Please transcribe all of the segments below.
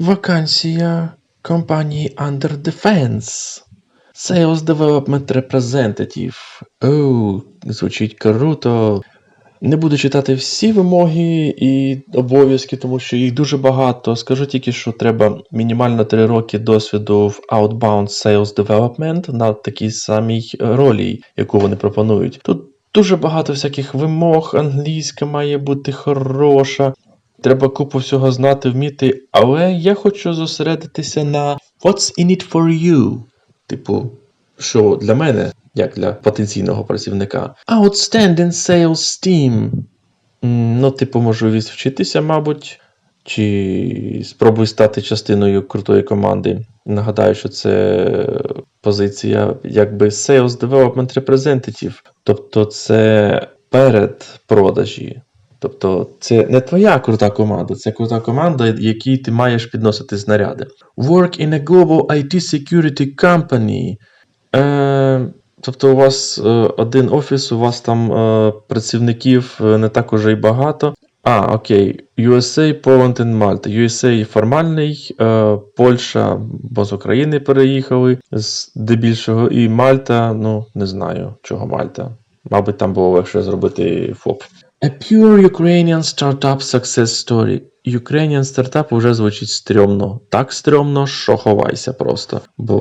Вакансія компанії Under Defense. Sales Development Representative. Оу, звучить круто. Не буду читати всі вимоги і обов'язки, тому що їх дуже багато. Скажу тільки, що треба мінімально 3 роки досвіду в Outbound Sales Development на такій самій ролі, яку вони пропонують. Тут дуже багато всяких вимог, англійська має бути хороша. Треба купу всього знати, вміти, але я хочу зосередитися на What's in it for you? Типу, що для мене, як для потенційного працівника. Outstanding sales team. Ну, типу, можливість вчитися, мабуть, чи спробуй стати частиною крутої команди. Нагадаю, що це позиція якби Sales Development Representative. Тобто це перед продажі. Тобто це не твоя крута команда, це крута команда, якій ти маєш підносити знаряди. Work in a global IT security company. Е, тобто у вас е, один офіс, у вас там е, працівників е, не так уже й багато. А, окей. USA, Poland and Malta. USA формальний, е, Польща, бо з України переїхали здебільшого, і Мальта, ну, не знаю, чого Мальта. Мабуть, там було легше зробити ФОП. A pure Ukrainian startup success story. Ukrainian стартап вже звучить стрьомно. Так стрьомно, що ховайся просто. Бо,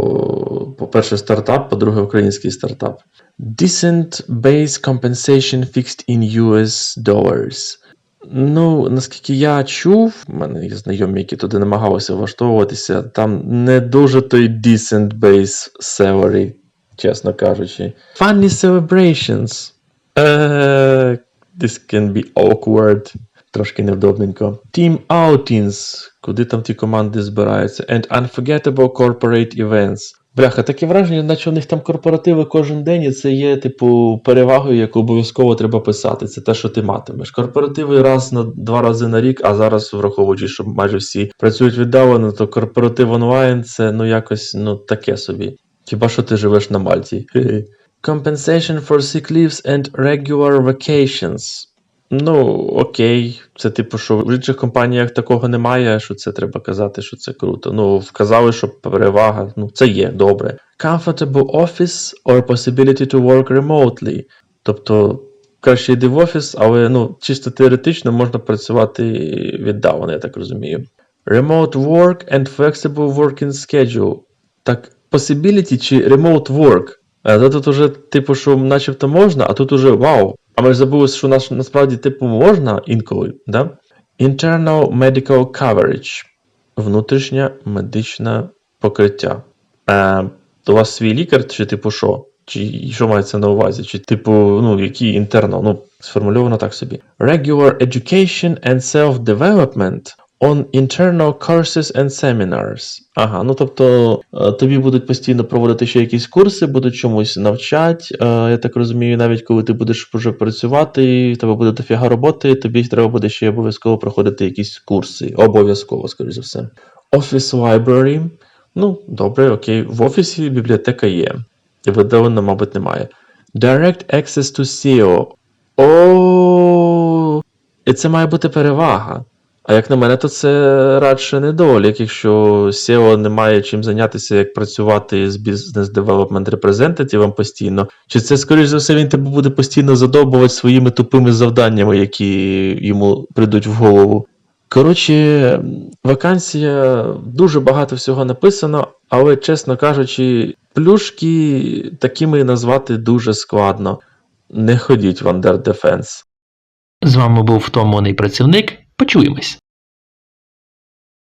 по-перше, стартап, по-друге, український стартап. Decent base compensation fixed in US dollars. Ну, наскільки я чув, в мене є знайомі, які туди намагалися влаштовуватися, там не дуже той decent base salary, чесно кажучи. Funny celebrations. Uh, this can be awkward. Трошки невдобненько. Team outings. Куди там ті команди збираються? And unforgettable corporate events. Бляха, таке враження, наче у них там корпоративи кожен день, і це є, типу, перевагою, яку обов'язково треба писати. Це те, що ти матимеш. Корпоративи раз на два рази на рік, а зараз, враховуючи, що майже всі працюють віддалено, то корпоратив онлайн це ну якось ну таке собі. Хіба що ти живеш на Мальті? Compensation for sick leaves and regular vacations. Ну, окей, це типу, що в інших компаніях такого немає, що це треба казати, що це круто. Ну, вказали, що перевага, ну, це є добре. Comfortable office or possibility to work remotely. Тобто, краще йди в офіс, але ну, чисто теоретично можна працювати віддалено, я так розумію. Remote work and flexible working schedule. Так, possibility чи remote work? А тут уже, типу, що начебто можна, а тут уже вау. А ми ж забули, що нас насправді типу можна інколи, да? Internal medical coverage. Внутрішнє медичне покриття. Е, у вас свій лікар, чи типу що? Чи що мається на увазі? Чи типу, ну, який internal? Ну, сформульовано так собі. Regular education and self-development on internal courses and seminars. Ага, ну тобто е, тобі будуть постійно проводити ще якісь курси, будуть чомусь навчати. Е, Я так розумію, навіть коли ти будеш вже працювати, в тебе буде дофіга роботи, тобі треба буде ще обов'язково проходити якісь курси. Обов'язково, скоріш за все. Office library. Ну, добре, окей. В офісі бібліотека є. І мабуть, немає. Direct access to SEO. О, і це має бути перевага. А як на мене, то це радше недолік, якщо SEO не має чим зайнятися, як працювати з бізнес-девелопмент репрезентативом постійно. Чи це, скоріш за все, він тебе буде постійно задовбувати своїми тупими завданнями, які йому прийдуть в голову. Коротше, вакансія дуже багато всього написано, але, чесно кажучи, плюшки такими назвати дуже складно. Не ходіть в Under Defense. З вами був втомлений працівник. Почуємось.